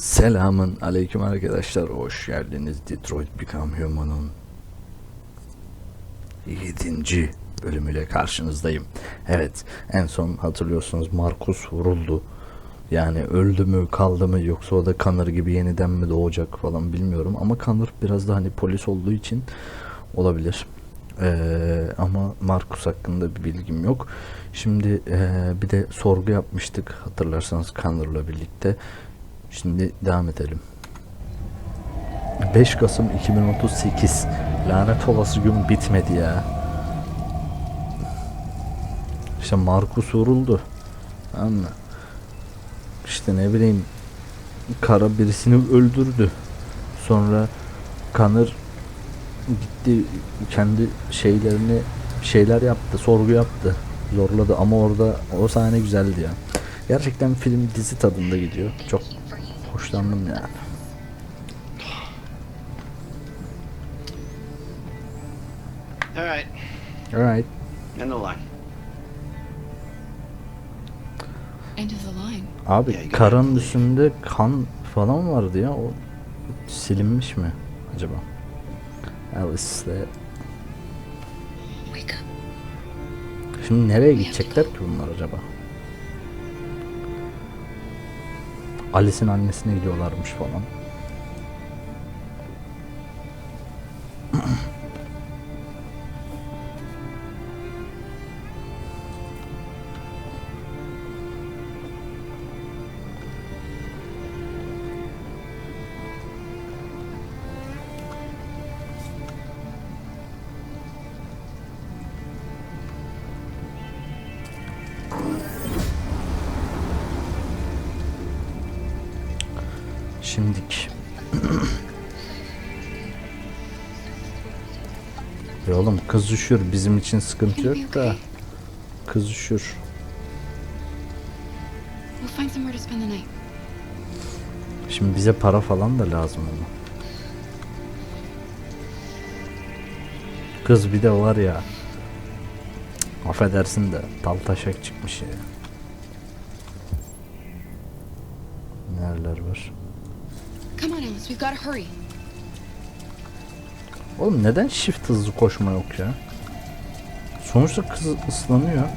Selamın aleyküm arkadaşlar. Hoş geldiniz Detroit Become Human'ın 7. bölümüyle karşınızdayım. Evet, en son hatırlıyorsunuz Markus vuruldu. Yani öldü mü kaldı mı yoksa o da Connor gibi yeniden mi doğacak falan bilmiyorum. Ama Connor biraz da hani polis olduğu için olabilir. Ee, ama Markus hakkında bir bilgim yok. Şimdi ee, bir de sorgu yapmıştık hatırlarsanız Connor'la birlikte. Şimdi devam edelim. 5 Kasım 2038 lanet olası gün bitmedi ya. İşte Markus vuruldu. Tamam mı? İşte ne bileyim kara birisini öldürdü. Sonra Kanır gitti kendi şeylerini şeyler yaptı, sorgu yaptı. Zorladı ama orada o sahne güzeldi ya. Gerçekten film dizi tadında gidiyor. Çok hoşlandım yani. All right, Alright. end the line. End of the line. Abi karanın güzel. üstünde kan falan vardı ya. O silinmiş mi acaba? Alice'le Wake up. Şimdi nereye gidecekler ki bunlar acaba? Alice'in annesine gidiyorlarmış falan. Şimdik. ya oğlum kız üşür. Bizim için sıkıntı yok da. Kız üşür. Şimdi bize para falan da lazım ama. Kız bir de var ya. Affedersin de dal taşak çıkmış ya. Nereler var? Come on, Alice. We've got to hurry. Oğlum neden shift hızlı koşma yok ya? Sonuçta kız ıslanıyor.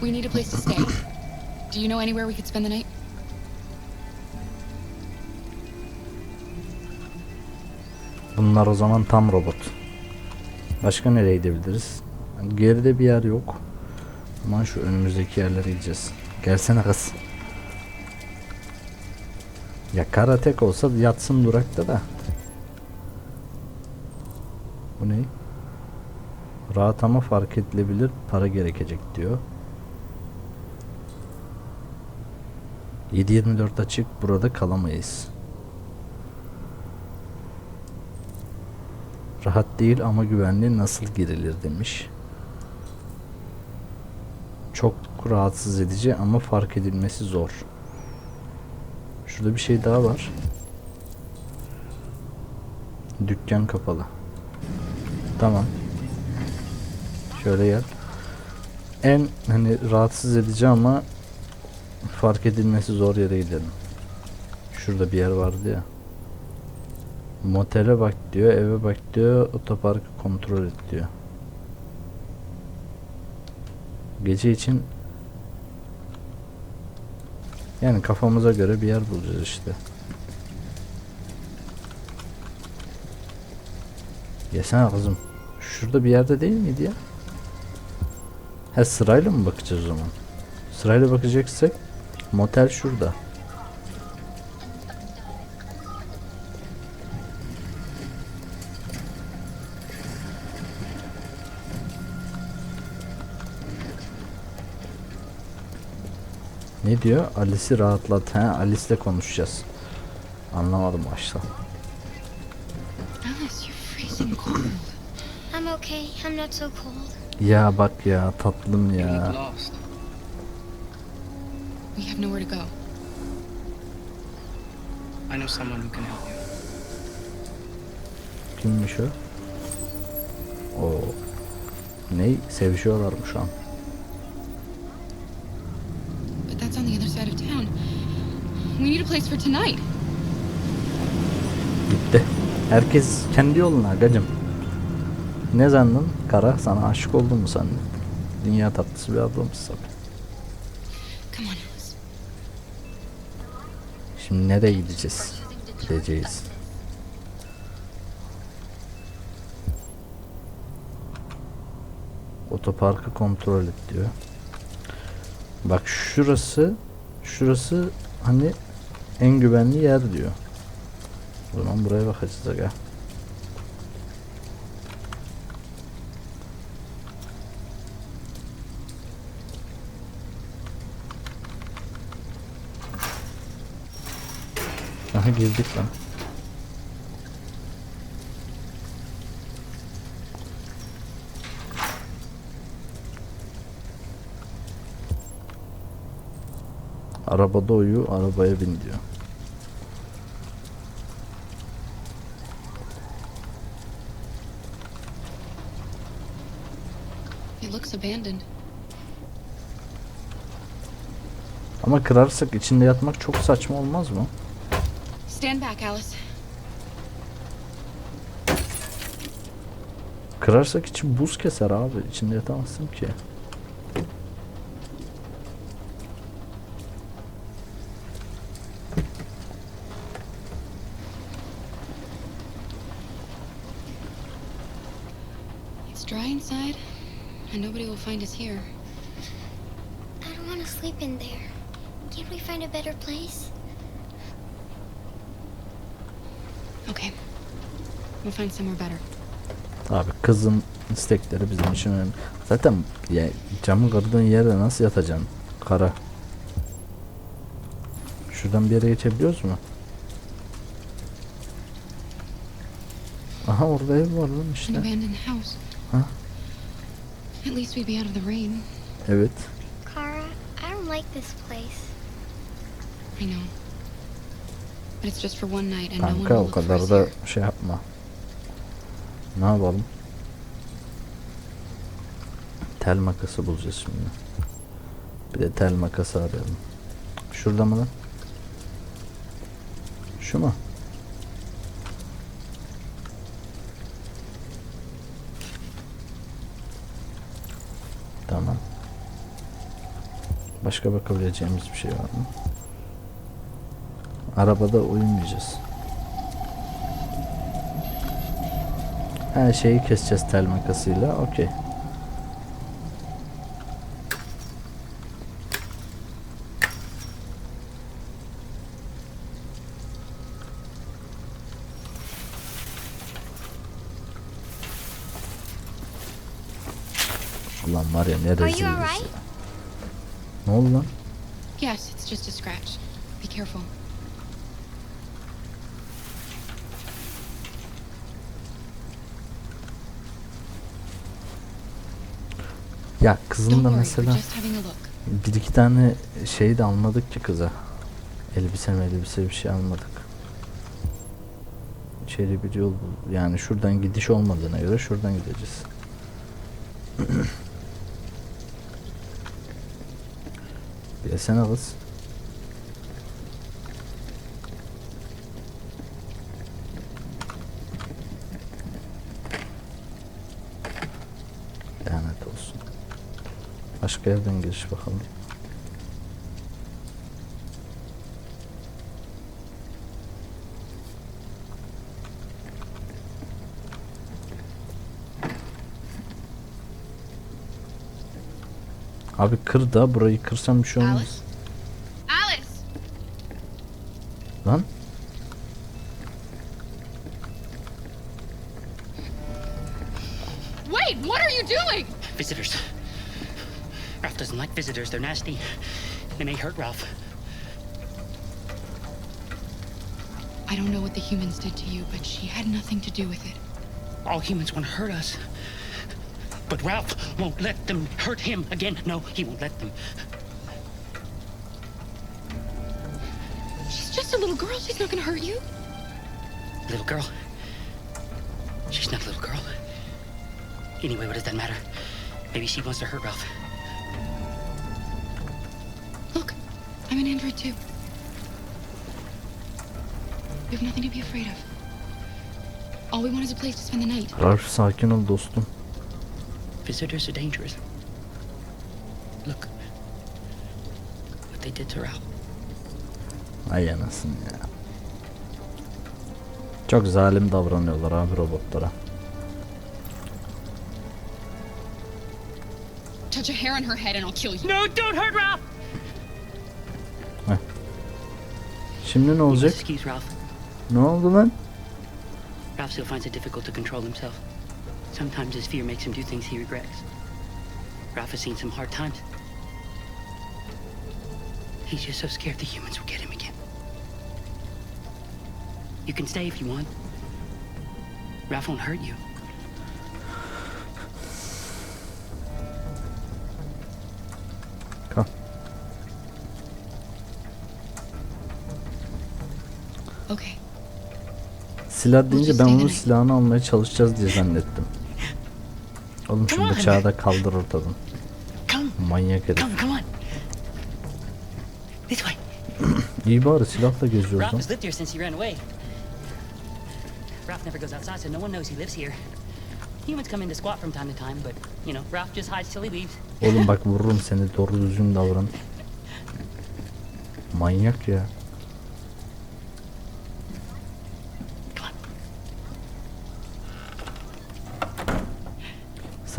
We need a place to stay. Do you know anywhere we could spend the night? Bunlar o zaman tam robot. Başka nereye gidebiliriz? Geride bir yer yok. Aman şu önümüzdeki yerlere gideceğiz. Gelsene kız. Ya karatek olsa yatsın durakta da. Bu ne? Rahat ama fark edilebilir para gerekecek diyor. 7-24 açık burada kalamayız. Rahat değil ama güvenli nasıl girilir demiş. Çok rahatsız edici ama fark edilmesi zor. Şurada bir şey daha var. Dükkan kapalı. Tamam. Şöyle gel. En hani rahatsız edici ama fark edilmesi zor yere gidelim. Şurada bir yer vardı ya. Motele bak diyor, eve bak diyor, otoparkı kontrol et diyor. Gece için yani kafamıza göre bir yer bulacağız işte. Yesene kızım. Şurada bir yerde değil miydi ya? Ha sırayla mı bakacağız o zaman? Sırayla bakacaksak motel şurada. Ne diyor? Alice'i rahatlat. He Alice'le konuşacağız. Anlamadım başta. Alice, you're freezing cold. I'm okay. I'm not so cold. Ya bak ya tatlım ya. look lost. We have nowhere to go. I know someone who can help you. Kimmiş o? O ne? Sevişiyorlar mı şu an? We need a place for tonight. Bitti. Herkes kendi yoluna agacım. Ne sandın? Kara sana aşık oldun mu sandın? Dünya tatlısı bir ablamız tabii. Come on, Alice. Şimdi nereye gideceğiz? Gideceğiz. Otoparkı kontrol et diyor. Bak şurası şurası hani en güvenli yer diyor. O zaman buraya bakacağız aga. Aha girdik lan. Arabada uyu, arabaya bin diyor. It looks abandoned. Ama kırarsak içinde yatmak çok saçma olmaz mı? Stand back, Alice. Kırarsak içi buz keser abi. İçinde yatamazsın ki. Dry inside, and nobody will find us here. I don't want to sleep in there. Can't we find a better place? Okay. We'll find somewhere better. Abi kızın istekleri bizim için önemli. Zaten ya camı kırdığın yerde nasıl yatacaksın? Kara. Şuradan bir yere geçebiliyoruz mu? Aha orada ev var lan An işte. At least we'd be out of the rain. Evet. Kara, I don't like this place. I know. But it's just for one night, and no one Kanka o kadar da şey yapma. Ne yapalım? Tel makası bulacağız şimdi. Bir de tel makası arayalım. Şurada mı lan? Şu mu? Tamam. Başka bakabileceğimiz bir şey var mı? Arabada uyumayacağız. Her şeyi keseceğiz tel makasıyla. Okey. Ulan var ya ne rezillik. Ne oldu lan? Yes, it's just a scratch. Be careful. Ya kızın da mesela bir iki tane şey de almadık ki kıza. Elbise mi elbise bir şey almadık. İçeri bir yol bul. Yani şuradan gidiş olmadığına göre şuradan gideceğiz. Gelsene kız. Lanet olsun. Başka yerden giriş bakalım. Abi kır da burayı kırsam bir şey olmaz. Alice? Alice! Lan Wait, what are you doing? Visitors. Ralph doesn't like visitors. They're nasty. They may hurt Ralph. I don't know what the humans did to you, but she had nothing to do with it. All humans want to hurt us. But Ralph won't let them hurt him again. No, he won't let them. She's just a little girl. She's not gonna hurt you. Little girl. She's not a little girl. Anyway, what does that matter? Maybe she wants to hurt Ralph. Look, I'm an android too. We have nothing to be afraid of. All we want is a place to spend the night. Ralph sakin ol dostum. Visitors are dangerous. Look. What they did to Ralph. Ay anasını ya. Çok zalim davranıyorlar abi robotlara. Touch a hair on her head and I'll kill you. No, don't hurt Ralph! Şimdi ne olacak? Excuse Ralph. Ne oldu lan? Ralph still finds it difficult to control himself. Sometimes his fear makes him do things he regrets. Ralph has seen some hard times. He's just so scared the humans will get him again. You can stay if you want. Ralph won't hurt you. Okay. Silah deyince ben onun silahını almaya çalışacağız diye zannettim. Oğlum şu Come on. bıçağı da kaldır ortadan. Come, Manyak herif. come, come on. This way. İyi bari silahla geziyoruz Ralph lan. has lived here since he ran away. Ralph never goes outside, so no one knows he lives here. Humans come in to squat from time to time, but, you know, Ralph just hides till he leaves. Oğlum bak vururum seni doğru düzgün davran. Manyak ya.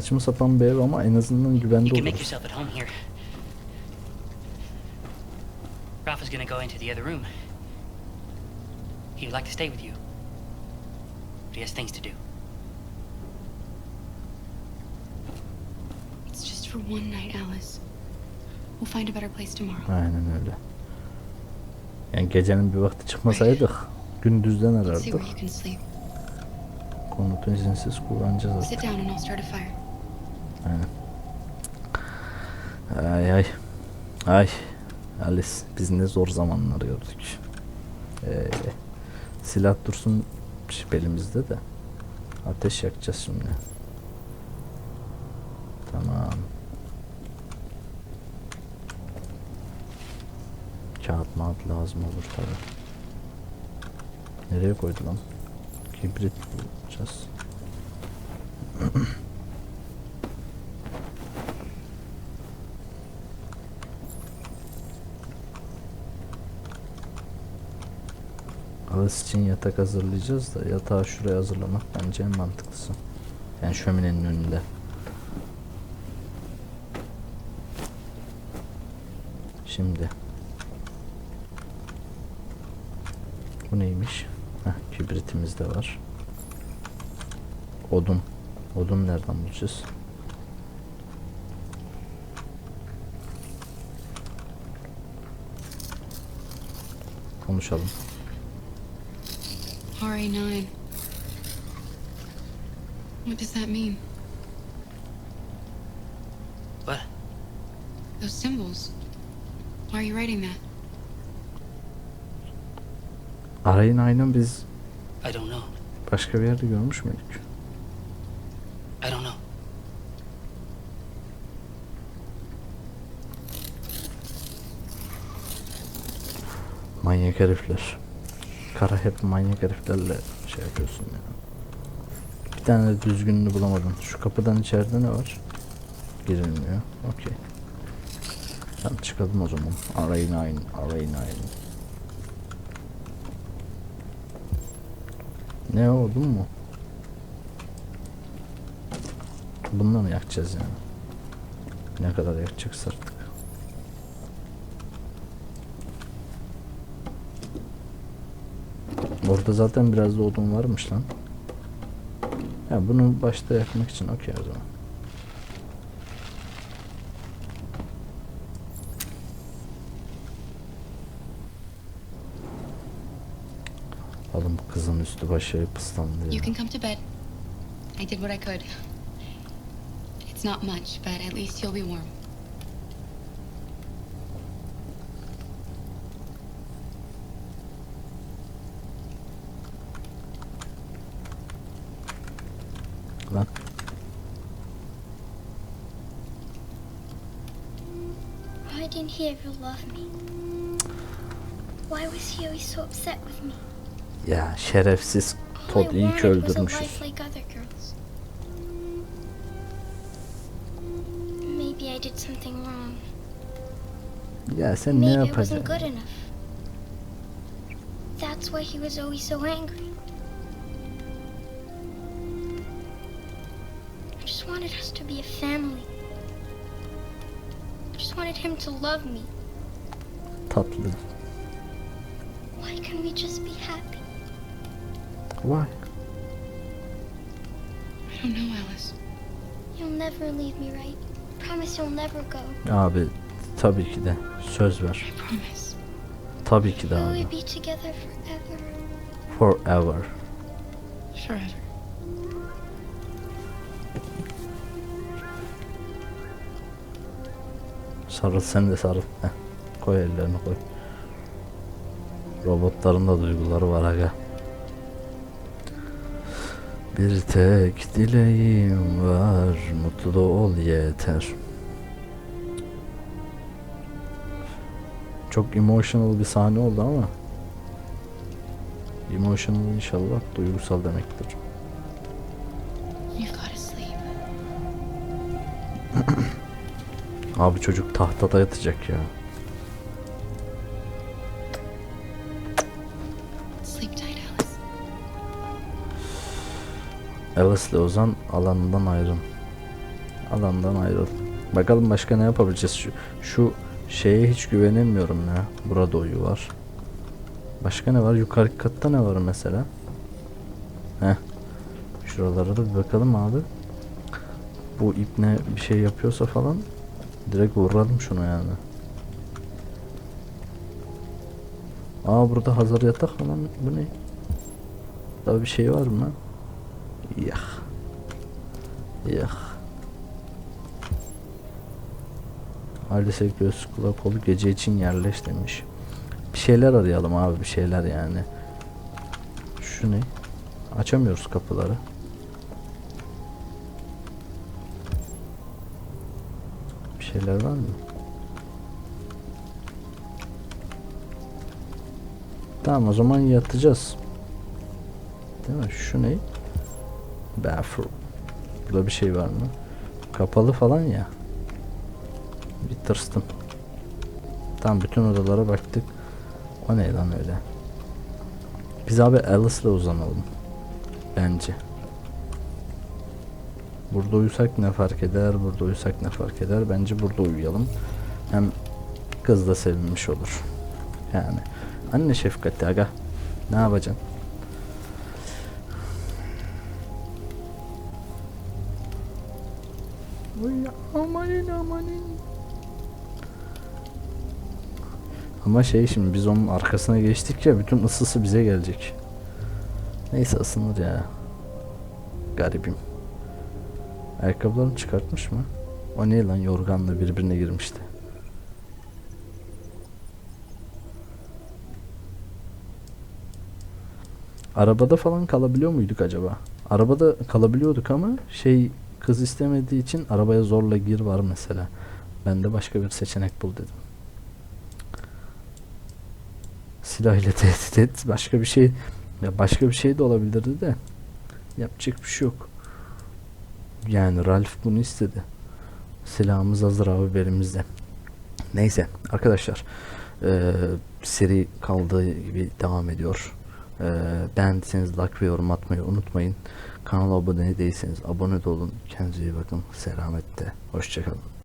Saçma sapan bir ev ama en azından güvende You can make oluruz. yourself at home here. Ralph is gonna go into the other room. He would like to stay with you. But he has things to do. It's just for one night, Alice. We'll find a better place tomorrow. Aynen öyle. Yani gecenin bir vakti çıkmasaydık gündüzden See arardık. where you can sleep. Konutu izinsiz kullanacağız artık. Sit down and I'll start a fire. Ay ay. Ay. Alice biz ne zor zamanlar gördük. Ee, silah dursun belimizde de. Ateş yakacağız şimdi. Tamam. Kağıt mağat lazım olur tabi. Nereye koydu lan? Kibrit bulacağız. Alice için yatak hazırlayacağız da yatağı şuraya hazırlamak bence en mantıklısı. Yani şöminenin önünde. Şimdi. Bu neymiş? Heh, kibritimiz de var. Odun. Odun nereden bulacağız? Konuşalım. RA9. What does that mean? What? Those symbols. Why are you writing that? Arayın aynen biz I don't know. başka bir yerde görmüş müydük? I don't know. Manyak herifler. Kara hep manyak heriflerle şey yapıyorsun ya. Bir tane de düzgününü bulamadın. Şu kapıdan içeride ne var? Girilmiyor. Okey. Tamam çıkalım o zaman. Arayın ayın. Arayın ayın. Ne o odun mu? Bununla mı yakacağız yani? Ne kadar yakacaksa artık. Orada zaten biraz da odun varmış lan. Ya bunu başta yakmak için okey o zaman. Bu kızın üstü başı pıslandı. You can come to bed. I did what I could. It's not much, but at least you'll be warm. He ever love me? Why was he always so upset with me? Ya şerefsiz Todd I iyi ki wanted was öldürmüşüz. like. Maybe I did something wrong. Ya sen ne Maybe I yapacaksın? wasn't good enough. That's why he was always so angry. I just wanted us to be a family. I just wanted him to love me. Tatlı. Why can't we just be happy? Why? I don't know, Alice. You'll never leave me, right? Promise you'll never go. Abi tabii ki de söz ver. I promise. Tabii ki de Will abi. we be together forever? Forever. Forever. Sarıl sen de sarıl. Heh. Koy ellerini koy. Robotların da duyguları var aga. Bir tek dileğim var, mutlu ol yeter. Çok emotional bir sahne oldu ama. Emotional inşallah duygusal demektir. Abi çocuk tahtada yatacak ya. Alice. İle Ozan alanından ayrıl. Alandan ayrıl. Bakalım başka ne yapabileceğiz şu şu şeye hiç güvenemiyorum ya. Burada uyu var. Başka ne var? Yukarı katta ne var mesela? Heh. Şuralara da bir bakalım abi. Bu ip ne bir şey yapıyorsa falan direkt vuralım şunu yani. Aa burada hazır yatak falan bu ne? Daha bir şey var mı? Yah. Yah. Maalesef göz kulak kolu gece için yerleş demiş. Bir şeyler arayalım abi bir şeyler yani. Şu ne? Açamıyoruz kapıları. Bir şeyler var mı? Tamam o zaman yatacağız. Değil mi? Şu ne? Bathroom. Burada bir şey var mı? Kapalı falan ya. Bir tırstım. Tamam bütün odalara baktık. O ne lan öyle? Biz abi Alice'la uzanalım. Bence. Burada uyusak ne fark eder? Burada uyusak ne fark eder? Bence burada uyuyalım. Hem kız da sevinmiş olur. Yani. Anne şefkati aga. Ne yapacaksın? Amanin amanin. Ama şey şimdi biz onun arkasına geçtik ya bütün ısısı bize gelecek. Neyse ısınır ya. Garibim. Ayakkabılarını çıkartmış mı? O ne lan yorganla birbirine girmişti. Arabada falan kalabiliyor muyduk acaba? Arabada kalabiliyorduk ama şey kız istemediği için arabaya zorla gir var mesela. Ben de başka bir seçenek bul dedim. Silah ile tehdit et. Başka bir şey ya başka bir şey de olabilirdi de yapacak bir şey yok. Yani Ralph bunu istedi. Silahımız hazır abi belimizde. Neyse arkadaşlar eee, seri kaldığı gibi devam ediyor. Eee beğendiyseniz like ve yorum atmayı unutmayın. Kanala abone değilseniz abone de olun. Kendinize iyi bakın. Selamette. Hoşçakalın.